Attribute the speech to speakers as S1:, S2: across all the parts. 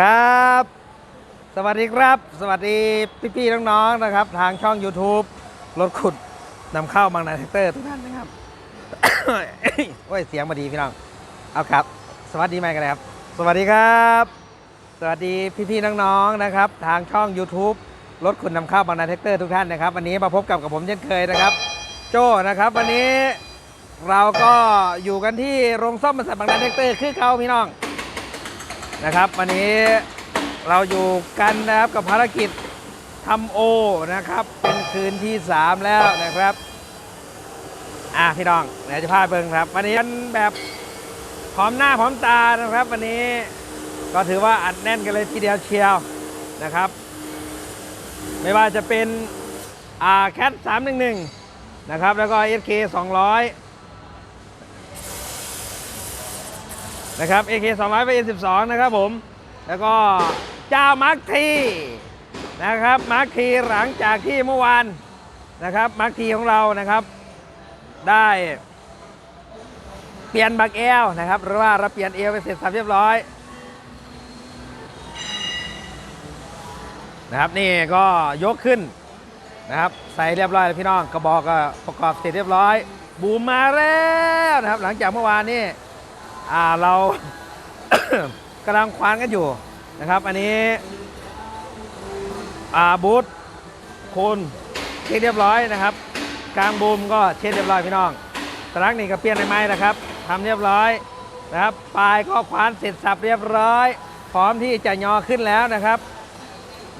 S1: ครับ สวัสดีครับ สวัสดีพี่ๆน้องๆนะครับ ทางช่อง YouTube รถขุดนำเข้าบางนาแท็กเตอร์ทุกท่านนะครับโอ้ยเสียงมาดีพี่น้อง เอาครับ สวัสดีไหมกันเลยครับ สวัสดีครับ สวัสดีพี่ๆน้องๆนะครับ ทางช่อง YouTube รถขุดนำเข้าบางนาแท็กเตอร์ทุกท่านนะครับ วันนี้มาพบกับกับผมเช่นเคยนะครับ โจ้นะครับวันนี้เราก็อยู่กันที่โรงซ่อมบริษัทบางนาแท็กเตอร์คือเขาพี่น้อง นะครับ วันนี้เราอยู่กันนะครับกับภารกิจทำโอนะครับ เป็นคืนที่ 3 แล้วนะครับ อะพี่น้องเดี๋ยวจะพาเบิ่งครับ วันนี้กันแบบพร้อมหน้าพร้อมตานะครับ วันนี้ก็ถือว่าอัดแน่นกันเลยทีเดียวเชียวนะครับ ไม่ว่าจะเป็นอ่าแคท311 นะครับ แล้วก็ SK 200 นะครับ AK 200ไป N12 นะครับผม แล้วก็เจ้ามาร์คทีนะครับมาร์คทีหลังจากที่เมื่อวานนะครับมาร์คทีของเรานะครับ ได้เปลี่ยนบักเอลนะครับหรือว่าเราเปลี่ยนเอลไปเสร็จสับเรียบร้อยนะครับนี่ก็ยกขึ้นนะครับใส่เรียบร้อยแล้วพี่น้องกระบอกก็ประกอบเสร็จเรียบร้อย บูมมาแล้วนะครับ หลังจากเมื่อวานนี้ อ่าเรา กำลังคว้านกันอยู่นะครับ อันนี้อ่าบูธโคนเช็คเรียบร้อยนะครับ กลางบูมก็เช็คเรียบร้อยพี่น้องตรักนี่ก็เปลี่ยนในไม้นะครับทำเรียบร้อยนะครับปลายก็คว้านเสร็จสับเรียบร้อย พร้อมที่จะยอขึ้นแล้วนะครับ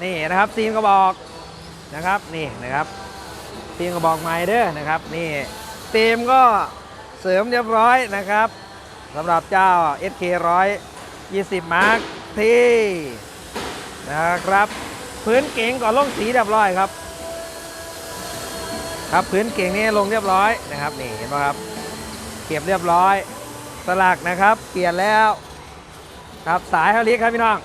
S1: นี่นะครับซีนกระบอกนะครับนี่นะครับซีนกระบอกไม้เด้อนะครับ นี่เตีมก็เสริมเรียบร้อยนะครับ สำหรับเจ้า SK 120มาร์คที่นะครับ พื้นเก่งก่อนลงสีเรียบร้อยครับ ครับพื้นเก่งนี่ลงเรียบร้อยนะครับนี่เห็นไหมครับเก็บเรียบร้อย สลักนะครับ เปลี่ยนแล้วครับสายเขาเลีกครับพี่น้อง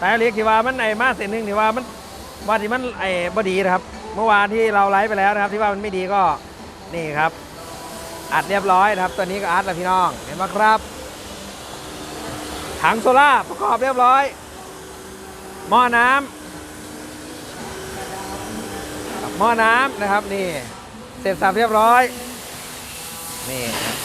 S1: สายเขาเลีกที่ว่ามันไอ้มาเส้นหนึ่งที่ว่ามันว่าที่มันไอ้บดีนะครับ เมื่อวานที่เราไลฟ์ไปแล้วนะครับ ที่ว่ามันไม่ดีก็นี่ครับ อัดเรียบร้อยนะครับ ตัวนี้ก็อัดแล้วพี่น้อง เห็นไหมครับ ถังโซล่าประกอบเรียบร้อย หม้อน้ำหม้อน้ำนะครับนี่ เสร็จสับเรียบร้อย นี่ครับ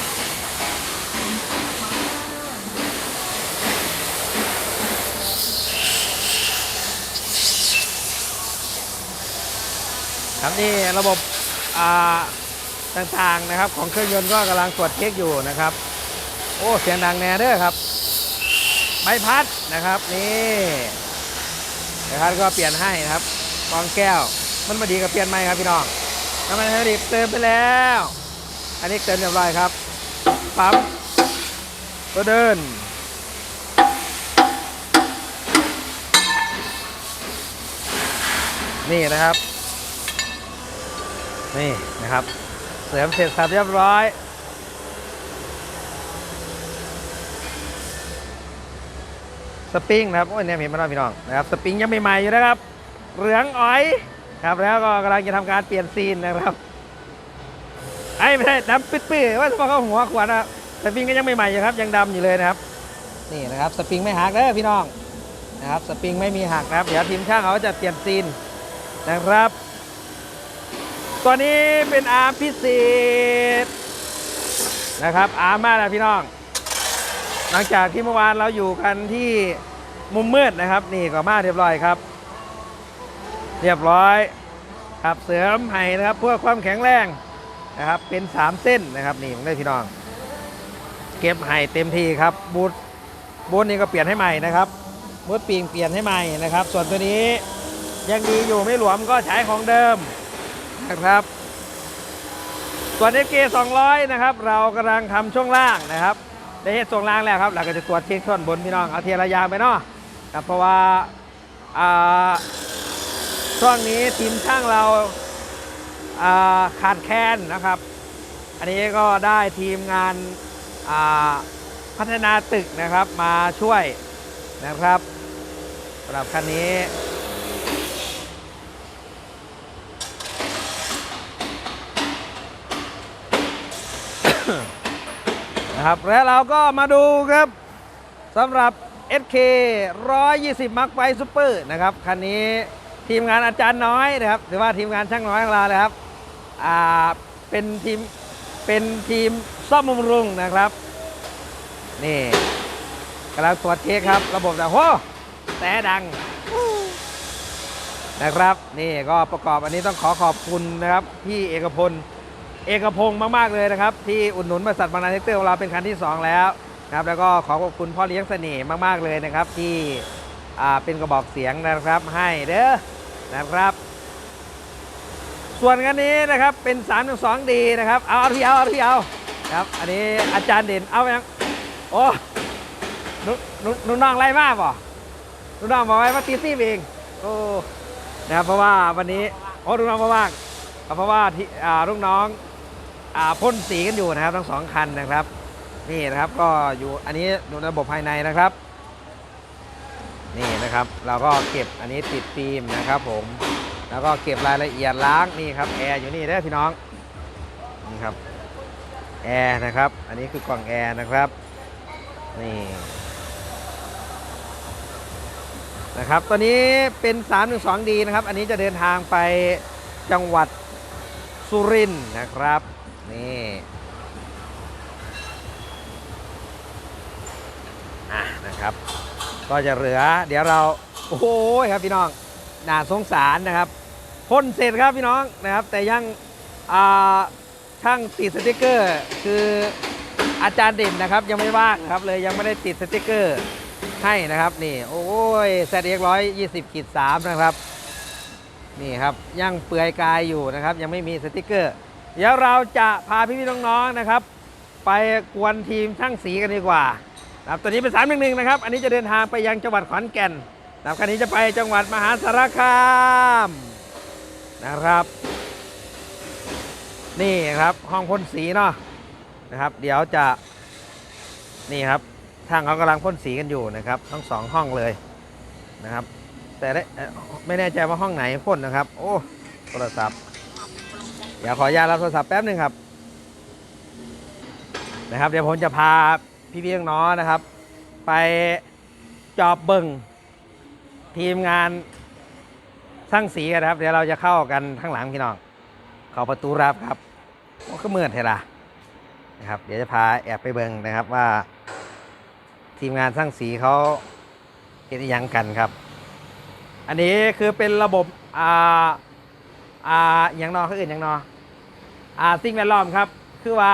S1: ครับนี่ระบบอ่า ต่างๆนะครับ ของเครื่องยนต์ก็กำลังตรวจเช็คอยู่นะครับ โอ้เสียงดังแน่เด้อครับใบพัดนะครับนี่นะครับก็เปลี่ยนให้นะครับกองแก้วมันมาดีกับเปลี่ยนไหมครับพี่น้องน้ำมันไฮดรอลิกเติมไปแล้ว อันนี้เติมเรียบร้อยครับปั๊มตัวเดินนี่นะครับ นี่นะครับ เสริมเสร็จสับเรียบร้อย สปริงนะครับ โอ้ยเนี่ยเห็นไหมน้องพี่น้องนะครับ สปริงยังใหม่ๆอยู่นะครับ เหลืองอ๋อยครับแล้วก็กำลังจะทำการเปลี่ยนซีนนะครับ ไอ้ไม่ใช่ดำปื้อๆว่าเฉพาะเข้าหัวขวานะสปริงก็ยังใหม่ๆอยู่ครับ ยังดำอยู่เลยนะครับ นี่นะครับ สปริงไม่หักเด้อพี่น้องนะครับ สปริงไม่มีหักนะครับ เดี๋ยวทีมช่างเขาจะเปลี่ยนซีนนะครับ ตัวนี้เป็นอาร์มพิเศษนะครับอาร์มมากนะพี่น้อง หลังจากที่เมื่อวานเราอยู่กันที่มุมมืดนะครับ นี่ก็มาเรียบร้อยครับ เรียบร้อยครับเสริมให้นะครับเพื่อความแข็งแรงนะครับ เป็น 3 เส้นนะครับนี่ผมได้พี่น้อง เก็บให้เต็มที่ครับบูทบูทนี่ก็เปลี่ยนให้ใหม่นะครับบูทปีงเปลี่ยนให้ใหม่นะครับ ส่วนตัวนี้ยังดีอยู่ไม่หลวมก็ใช้ของเดิม นะครับ ส่วน FK 200 นะครับ เรากำลังทำช่วงล่างนะครับได้เฮ็ดช่วงล่างแล้วครับเราก็จะตรวจเช็คท่อนบนพี่น้องเอาเทียระยางไปเนาะครับเพราะว่าช่วงนี้ทีมช่างเราาขาดแคลนนะครับ อันนี้ก็ได้ทีมงานาพัฒนาตึกนะครับมาช่วยนะครับสำหรับคันนี้ นะครับ แล้วเราก็มาดูครับสำหรับ SK 120 Mark ไฟซูเปอร์นะครับคันนี้ทีมงานอาจารย์น้อยนะครับหรือว่าทีมงานช่างน้อยของเราเลยครับอ่าเป็นทีมเป็นทีมซ่อมบำรุงนะครับนี่กำลังตรวจเช็คครับ ระบบแต่โหแต่ดังนะครับ นี่ก็ประกอบอันนี้ต้องขอขอบคุณนะครับ พี่เอกพล เอกพงศ์มาก ๆ เลยนะครับ ที่อุดหนุนบริษัทบางนาเทคเตอร์ของเราเป็นคันที่ 2 แล้วนะครับแล้วก็ขอขอบคุณพ่อเลี้ยงเสน่ห์มาก ๆ เลยนะครับ ที่เป็นกระบอกเสียงนะครับให้เด้อนะครับ ส่วนคันนี้นะครับเป็น3 1 2ดีนะครับเอาเอาที่เอาเอาที่เอาครับอันนี้อาจารย์เด่นเอาไปยังโอ้หนุนน้องไล่มากป่ะนุนน้องบอกไว้ว่าตีซี่เองโอ้นะครับเพราะว่าวันนี้โอ้ลูกน้องมาว่างเพราะว่าที่ลูกน้อง พ่นสีกันอยู่นะครับทั้งสองคันนะครับ นี่นะครับก็อยู่อันนี้ดูระบบภายในนะครับ นี่นะครับเราก็เก็บอันนี้ติดฟิล์มนะครับ ผม แล้วก็เก็บรายละเอียดล้างนี่ครับแอร์อยู่นี่เด้อพี่น้องนี่ครับแอร์นะครับ อันนี้คือกล่องแอร์นะครับนี่นะครับตัวนี้เป็น 312D นะครับ อันนี้จะเดินทางไปจังหวัดสุรินทร์นะครับ นี่อะนะครับ ก็จะเหลือ เดี๋ยวเราโอ้โหครับพี่น้องน่าสงสารนะครับพ่นเสร็จครับพี่น้องนะครับ แต่ยังช่างติดสติกเกอร์ คืออาจารย์เด่นนะครับ ยังไม่ว่างครับเลยยังไม่ได้ติดสติกเกอร์ให้นะครับนี่โอ้ยแซดเอ็กร้อยยี่สิบขีดสามนะครับนี่ครับยังเปลือยกายอยู่นะครับ ยังไม่มีสติกเกอร์ เดี๋ยวเราจะพาพี่ๆน้องๆนะครับ ไปกวนทีมช่างสีกันดีกว่าครับตัวนี้เป็น3 1 1นะครับ อันนี้จะเดินทางไปยังจังหวัดขอนแก่นนะครับคันนี้จะไปจังหวัดมหาสารคามนะครับ นี่ครับห้องพ่นสีเนาะนะครับ เดี๋ยวจะนี่ครับทางเขากำลังพ่นสีกันอยู่นะครับ ทั้งสองห้องเลยนะครับ แต่ไม่แน่ใจว่าห้องไหนพ่นนะครับ โอ้โทรศัพท์ เดี๋ยวขออนุญาตรับโทรศัพท์แป๊บหนึ่งครับ นะครับ เดี๋ยวผมจะพาพี่พี่น้องๆนะครับ ไปจอบเบิงทีมงานสร้างสีกันะครับ เดี๋ยวเราจะเข้ากันข้างหลังพี่น้อง เข้าประตูรับครับก็เมื่อเทล่ะนะครับ เดี๋ยวจะพาแอบไปเบิงนะครับว่า ทีมงานสร้างสีเขาเห็นยังกันครับ อันนี้คือเป็นระบบอ่า อ่าอย่างนอคืออื่นอย่างนออ่าสิ่งแวดล้อมครับ คือว่า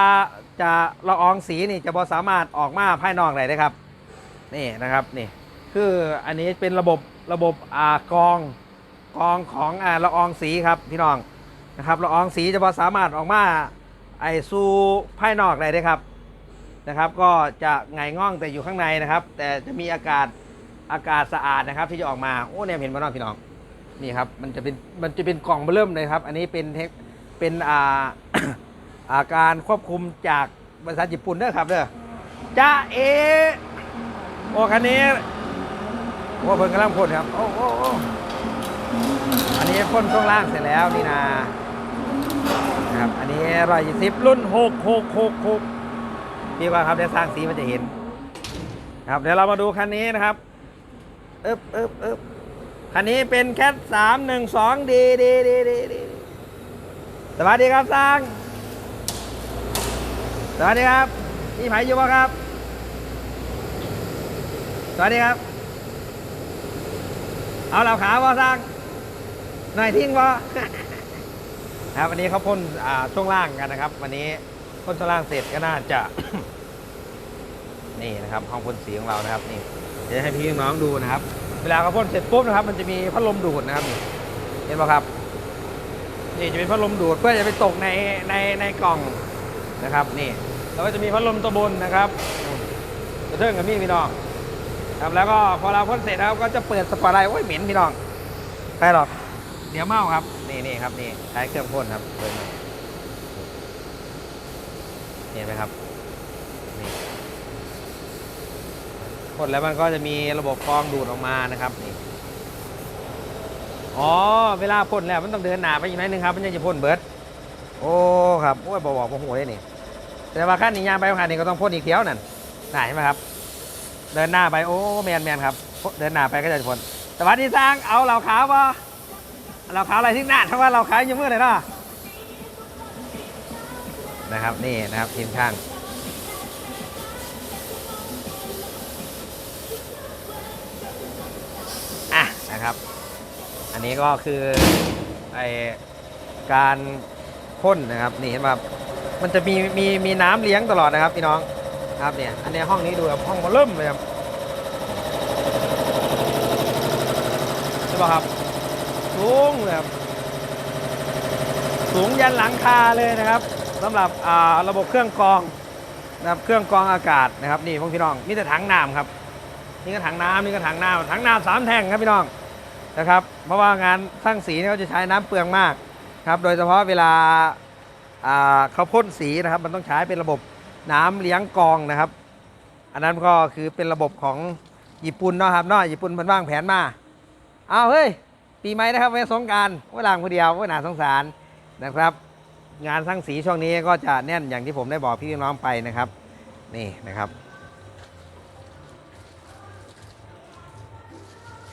S1: จะละอองสีนี่จะบอสามารถออกมาภายนอกได้ครับ นี่นะครับนี่คืออันนี้เป็นระบบระบบอ่ากรองกรองของอ่าละอองสีครับพี่น้องนะครับละอองสีจะบอสามารถออกมาไอสู่ภายนอกได้เลยครับนะครับ ก็จะไงง่องแต่อยู่ข้างในนะครับ แต่จะมีอากาศอากาศสะอาดนะครับ ที่จะออกมาโอ้เนี่ยเห็นไหมน้องพี่น้อง นี่ครับมันจะเป็นมันจะเป็นกล่องเบิ่มเลยครับ อันนี้เป็นเทคเป็นอ่าอาการควบคุมจากบริษัทญี่ปุ่นเด้อครับเด้อจ้าเอโอ้คันนี้โอ้เพิ่งกำลังพ่นครับโอ้โอ้โอ้อันนี้พ่นช่วงล่างเสร็จแล้วนี่นานะครับอันนี้ร้อยยี่สิบรุ่นหกหกหกหกพี่ว่าครับได้สร้างสีมันจะเห็น ครับเดี๋ยวเรามาดูคันนี้นะครับเอ๊บเอ๊บเอ๊บ คันนี้เป็นแคทสามหนึ่งสองดีดีดีดีดีสวัสดีครับสร้าง สวัสดีครับนี่ไผอยู่บ่ครับ สวัสดีครับ เอาเหล่าขาวบ่สร้าง หน่อยทิ้งบ่ครับวันนี้เขาพ่นอ่าช่วงล่างกันนะครับ วันนี้พ่นช่วงล่างเสร็จก็น่าจะ นี่นะครับห้องพ่นสีของเรานะครับ นี่เดี๋ยวให้พี่น้องดูนะครับ เวลาเขาพ่นเสร็จปุ๊บนะครับ มันจะมีพัดลมดูดนะครับเห็นป่ะครับนี่จะเป็นพัดลมดูดเพื่อจะไปตกในในในกล่องนะครับนี่แล้วก็จะมีพัดลมตัวบนนะครับกระเทิงกับมีดพี่น้องครับแล้วก็พอเราพ่นเสร็จแล้วก็จะเปิดสปอตไลท์โอ้ยเหม็นพี่น้องใครหรอกเดี๋ยวเมาครับนี่นี่ครับนี่ใช้เครื่องพ่นครับเปิดมาเห็นไหมครับ พ่นแล้วมันก็จะมีระบบกรองดูดออกมานะครับนี่อ๋อเวลาพ่นแล้วมันต้องเดินหนาไปอีกน่อยหนึงครับมันยังจะพ่นเบิร์ดโอ้ครับโอ้ยบอกบอกผมหัวได้นี่แต่ว่าขั้นนี้ยางไปขั้นนี้ก็ต้องพ่นอีกเที่ยวนั่นได้ไหมครับ เดินหน้าไปโอ้แมนแมนครับเดินหน้าไปก็จะผลสวัสดีสร้างเอาเหล่าขาวปะเหล่าขาวอะไรที่หน้าถ้าว่าเหล่าขาวยังมือเลยเนาะนะครับนี่นะครับทีมช่าง นี้ก็คือไอการพ่นนะครับนี่เห็นป่ะมันจะมีมีมีน้ำเลี้ยงตลอดนะครับพี่น้องครับเนี่ยอันนี้ห้องนี้ดูครับห้องมาเริ่มเลยครับใช่ป่ะครับสูงเลยครับสูงยันหลังคาเลยนะครับสำหรับอ่าระบบเครื่องกรองนะครับเครื่องกรองอากาศนะครับนี่พวกพี่น้องมีแต่ถังน้ำครับนี่ก็ถังน้ำนี่ก็ถังน้ำถังน้ำสามแท่งครับพี่น้องนะครับ เพราะว่างานสร้างสีเนี่ยเขาจะใช้น้ำเปลืองมากครับ โดยเฉพาะเวลาเขาพ่นสีนะครับ มันต้องใช้เป็นระบบน้ำเลี้ยงกองนะครับ อันนั้นก็คือเป็นระบบของญี่ปุ่นเนาะครับเนาะญี่ปุ่นมันวางแผนมาเอาเฮ้ย ปีใหม่นะครับไว้สงการไว้ลางคนเดียวไว้หนาสงสารนะครับ งานสร้างสีช่วงนี้ก็จะแน่นอย่างที่ผมได้บอกพี่น้องไปนะครับ นี่นะครับ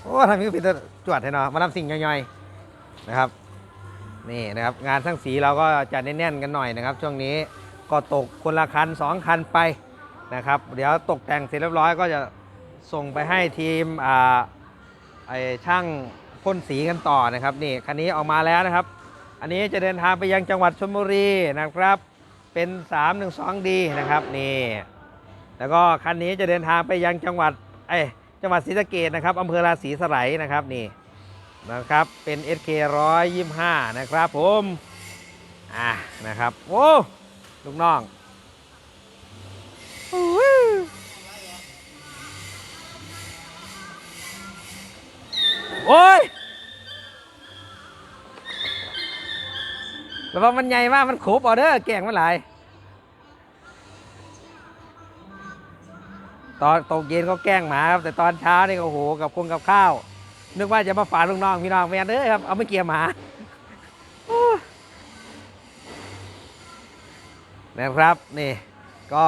S1: โอ้ทำนี้ก็เป็นตัวจวดให้เนาะมาทำสิ่งย่อยๆนะครับนี่นะครับงานทั้งสีเราก็จะแน่นๆกันหน่อยนะครับ ช่วงนี้ก็ตกคนละคันสองคันไปนะครับ เดี๋ยวตกแต่งเสร็จเรียบร้อยก็จะส่งไปให้ทีมอ่าไอช่างพ่นสีกันต่อนะครับนี่คันนี้ออกมาแล้วนะครับ อันนี้จะเดินทางไปยังจังหวัดชลบุรีนะครับ เป็น 312D นะครับนี่แล้วก็คันนี้จะเดินทางไปยังจังหวัดเอ้ จังหวัดศรีสะเกดนะครับอำเภอราศีสไลนะครับนี่นะครับเป็น SK 125 นะครับผมอะนะครับโอ้ลูกน้องโอ้ยแล้วว่ามันใหญ่มากมันขบออเดอร์แก่งมันหลาย ตอนตกเย็นก็แกล้งหมาครับแต่ตอนเช้านี่โอ้โหกับคงกับข้าว นึกว่าจะมาฝากลูกน้องพี่น้องแมนเด้อครับเอาไม่เกี่ยวหมาโอ้นะครับนี่ก็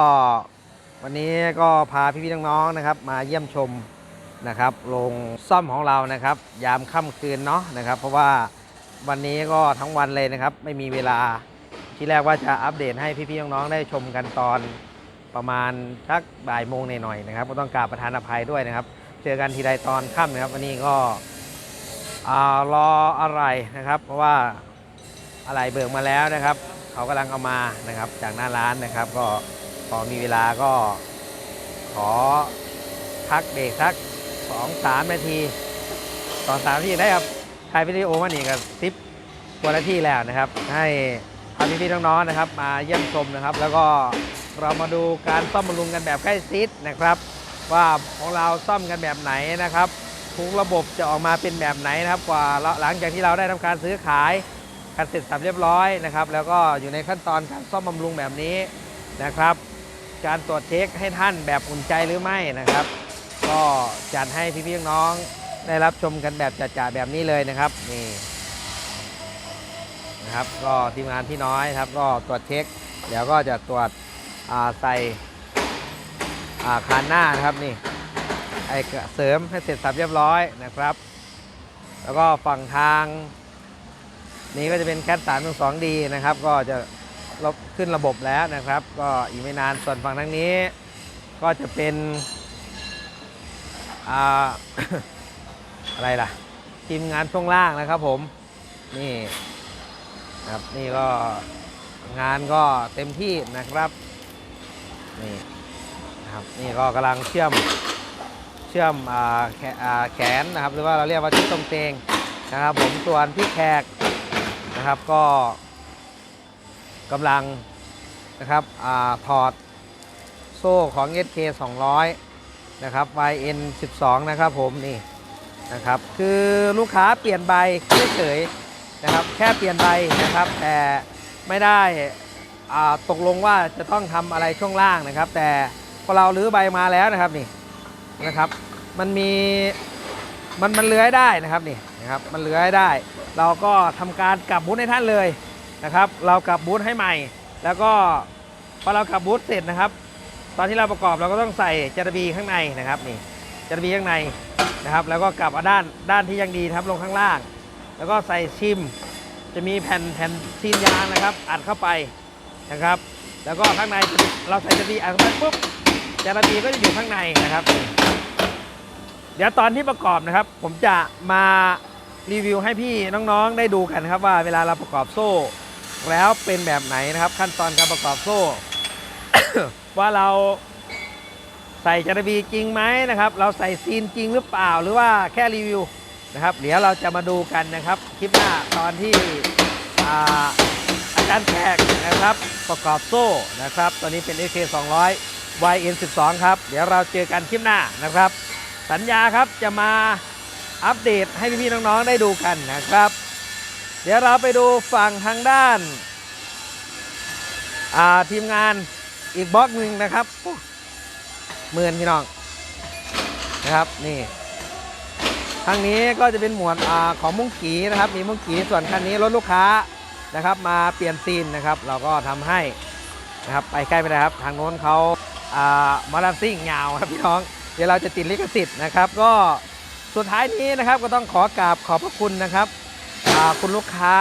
S1: วันนี้ก็พาพี่ๆน้องๆนะครับ มาเยี่ยมชมนะครับโรงซ่อมของเรานะครับ ยามค่ำคืนเนาะนะครับ เพราะว่าวันนี้ก็ทั้งวันเลยนะครับ ไม่มีเวลาที่แรกว่าจะอัปเดตให้พี่ๆน้องๆได้ชมกันตอน ประมาณสักบ่ายโมงหน่อยๆนะครับก็ต้องกราบประธานอภัยด้วยนะครับ เจอกันทีใดตอนค่ำนะครับวันนี้ก็รออะไรนะครับ เพราะว่าอะไรเบิกมาแล้วนะครับ เขากำลังเอามานะครับจากหน้าร้านนะครับ ก็พอมีเวลาก็ขอพักเบรกสักสองสามนาทีสองสามนาทีได้ครับถ่ายวิดีโอมานี่กับซิปกว่านาทีแล้วนะครับ ให้พาพี่ๆน้องๆนะครับ มาเยี่ยมชมนะครับ แล้วก็ เรามาดูการซ่อมบำรุงกันแบบใกล้ชิดนะครับ ว่าของเราซ่อมกันแบบไหนนะครับทุกระบบจะออกมาเป็นแบบไหนนะครับ กว่าหลังจากที่เราได้ทำการซื้อขายกันเสร็จสับเรียบร้อยนะครับ แล้วก็อยู่ในขั้นตอนการซ่อมบำรุงแบบนี้นะครับ การตรวจเช็คให้ท่านแบบอุ่นใจหรือไม่นะครับ ก็จัดให้พี่ๆน้องได้รับชมกันแบบจัดๆแบบนี้เลยนะครับนี่นะครับ ก็ทีมงานพี่น้อยครับ ก็ตรวจเช็ค เดี๋ยวก็จะตรวจ ใส่คานหน้านะครับนี่ไอเสริมให้เสร็จสับเรียบร้อยนะครับ แล้วก็ฝั่งทางนี้ก็จะเป็นแคทสามสองดีนะครับ ก็จะลบขึ้นระบบแล้วนะครับ ก็อีกไม่นานส่วนฝั่งทางนี้ ก็จะเป็นอ่าอะไรล่ะทีมงานช่วงล่างนะครับผมนี่ครับนี่ก็งานก็เต็มที่นะครับ นี่นะครับนี่ก็กำลังเชื่อมเชื่อมอแขอแขนนะครับ หรือว่าเราเรียกว่าที่ตรงเตงนะครับผมส่วนพี่แขกนะครับก็กำลังนะครับอถอดโซ่ของ SK 200 นะครับ YN 12 นะครับผมนี่นะครับคือลูกค้าเปลี่ยนใบเฉยๆนะครับ แค่เปลี่ยนใบนะครับ แต่ไม่ได้ ตกลงว่าจะต้องทำอะไรช่วงล่างนะครับ แต่พอเราลื้อใบมาแล้วนะครับนี่นะครับ มันมีมันมันเลื้อยได้นะครับนี่นะครับมันเลื้อยได้ เราก็ทำการกลับบูธให้ท่านเลยนะครับ เรากลับบูธให้ใหม่ แล้วก็พอเรากลับบูธเสร็จนะครับ ตอนที่เราประกอบเราก็ต้องใส่จารบีข้างในนะครับนี่จารบีข้างในนะครับ แล้วก็กลับเอาด้านด้านที่ยังดีนะครับลงข้างล่าง แล้วก็ใส่ชิม จะมีแผ่นแผ่นซีนยางนะครับ อัดเข้าไป นะครับ แล้วก็ข้างในเราใส่จารบีอัดเข้าไปปุ๊บจารบีก็จะอยู่ข้างในนะครับ เดี๋ยวตอนที่ประกอบนะครับ ผมจะมารีวิวให้พี่น้องๆได้ดูกันครับว่าเวลาเราประกอบโซ่ แล้วเป็นแบบไหนนะครับ ขั้นตอนการประกอบโซ่ ว่าเราใส่จารบีจริงไหมนะครับ เราใส่ซีนจริงหรือเปล่าหรือว่าแค่รีวิวนะครับ เดี๋ยวเราจะมาดูกันนะครับ คลิปหน้าตอนที่ อ่ารแขกนะครับประกอบโซ่นะครับ ตอนนี้เป็น AK 200 YN 12 ครับ เดี๋ยวเราเจอกันคลิปหน้านะครับ สัญญาครับจะมาอัปเดตให้พี่ๆน้องๆได้ดูกันนะครับ เดี๋ยวเราไปดูฝั่งทางด้านาทีมงานอีกบล็อกหนึ่งนะครับโอ้หมื่นพี่น้องนะครับนี่ทางนี้ก็จะเป็นหมวดอของมุ้งกีนะครับ มีมุ้งกีส่วนคันนี้รถลูกค้า นะครับมาเปลี่ยนซีนนะครับ เราก็ทำให้นะครับไปใกล้ไปเลยครับ ทางโน้นเขาอ่ามาลาซิ่งยาครับพี่น้อง เดี๋ยวเราจะติดลิขสิทธิ์นะครับ ก็สุดท้ายนี้นะครับก็ต้องขอกราบขอบพระคุณนะครับอ่าคุณลูกค้า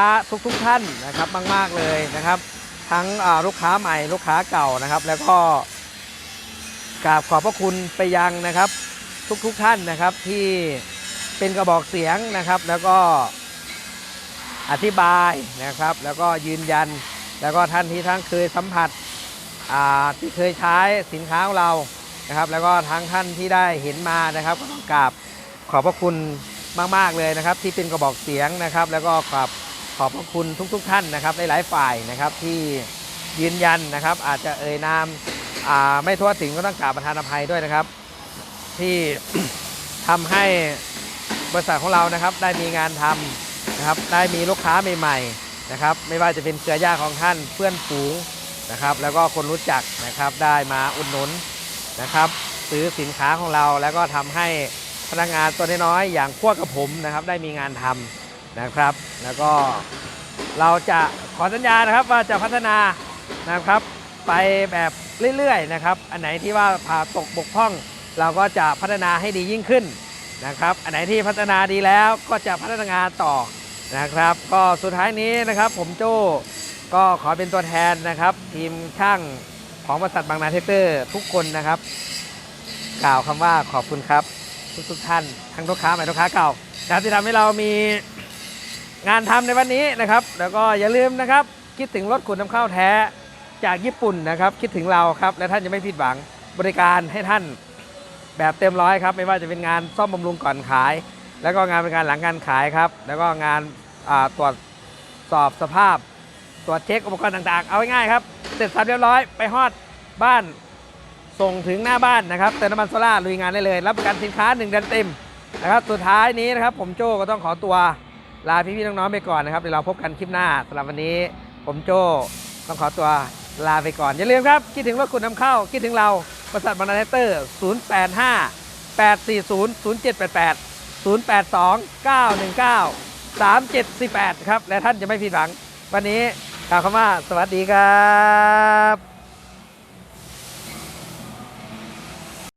S1: ทุกๆทท่านนะครับมาก ๆเลยนะครับ ทั้งอ่าลูกค้าใหม่ลูกค้าเก่านะครับ แล้วก็กราบขอบพระคุณไปยังนะครับ ทุกๆทท่านนะครับที่เป็นกระบอกเสียงนะครับ แล้วก็ อธิบายนะครับ แล้วก็ยืนยัน แล้วก็ท่านที่ทั้งเคยสัมผัสที่เคยใช้สินค้าของเรานะครับ แล้วก็ทั้งท่านที่ได้เห็นมานะครับก็ต้องกราบขอบพระคุณมาก ๆ เลยนะครับ ที่เป็นกระบอกเสียงนะครับ แล้วก็ขอบขอบพระคุณทุก ๆท่านนะครับหลายๆฝ่ายนะครับที่ยืนยันนะครับ อาจจะเอ่ยนามาไม่ทั่วถึงก็ต้องกราบประธานอภัยด้วยนะครับ ที่ทำให้บริษัทของเรานะครับได้มีงานทำ นะครับได้มีลูกค้าใหม่ๆนะครับไม่ว่าจะเป็นเครือญาติของท่านเพื่อนฝูงนะครับแล้วก็คนรู้จักนะครับได้มาอุดหนุนนะครับซื้อสินค้าของเราแล้วก็ทำให้พนักงานตัวน้อยๆอย่างพวกกับผมนะครับได้มีงานทำนะครับ แล้วก็เราจะขอสัญญานะครับว่าจะพัฒนานะครับไปแบบเรื่อยๆนะครับ อันไหนที่ว่าผ่าตกบกพร่อง เราก็จะพัฒนาให้ดียิ่งขึ้นนะครับ อันไหนที่พัฒนาดีแล้วก็จะพัฒนางานต่อ นะครับ ก็สุดท้ายนี้นะครับ ผมโจ้ก็ขอเป็นตัวแทนนะครับ ทีมช่างของบริษัทบางนาเทคเตอร์ทุกคนนะครับ กล่าวคำว่าขอบคุณครับ ทุกทุกท่านทั้งลูกค้าใหม่ลูกค้าเก่านะครับที่ทำให้เรามีงานทำในวันนี้นะครับ แล้วก็อย่าลืมนะครับ คิดถึงรถขนน้ำข้าแท้จากญี่ปุ่นนะครับ คิดถึงเราครับ และท่านจะไม่ผิดหวังบริการให้ท่านแบบเต็มร้อยครับ ไม่ว่าจะเป็นงานซ่อมบำรุงก่อนขาย แล้วก็งานบริการหลังการขายครับ แล้วก็งาน ตรวจสอบสภาพ ตรวจเช็คอุปกรณ์ต่างๆ เอาง่ายๆครับ เสร็จสับเรียบร้อยไปฮอดบ้านส่งถึงหน้าบ้านนะครับเติมน้ำมันโซล่าลุยงานได้เลย รับประกันสินค้า 1 เดือนเต็มนะครับสุดท้ายนี้นะครับผมโจ้ก็ต้องขอตัวลาพี่ๆน้องๆไปก่อนนะครับเดี๋ยวเราพบกันคลิปหน้าสำหรับวันนี้ผมโจ้ต้องขอตัวลาไปก่อน อย่าลืมครับ คิดถึงรถคุณนำเข้า คิดถึงเราบริษัทบรรณาเตอร์ 085 840 0788 082 919 3748 ครับ และท่านจะไม่ผิดหวัง วันนี้กล่าวคำว่าสวัสดีครับ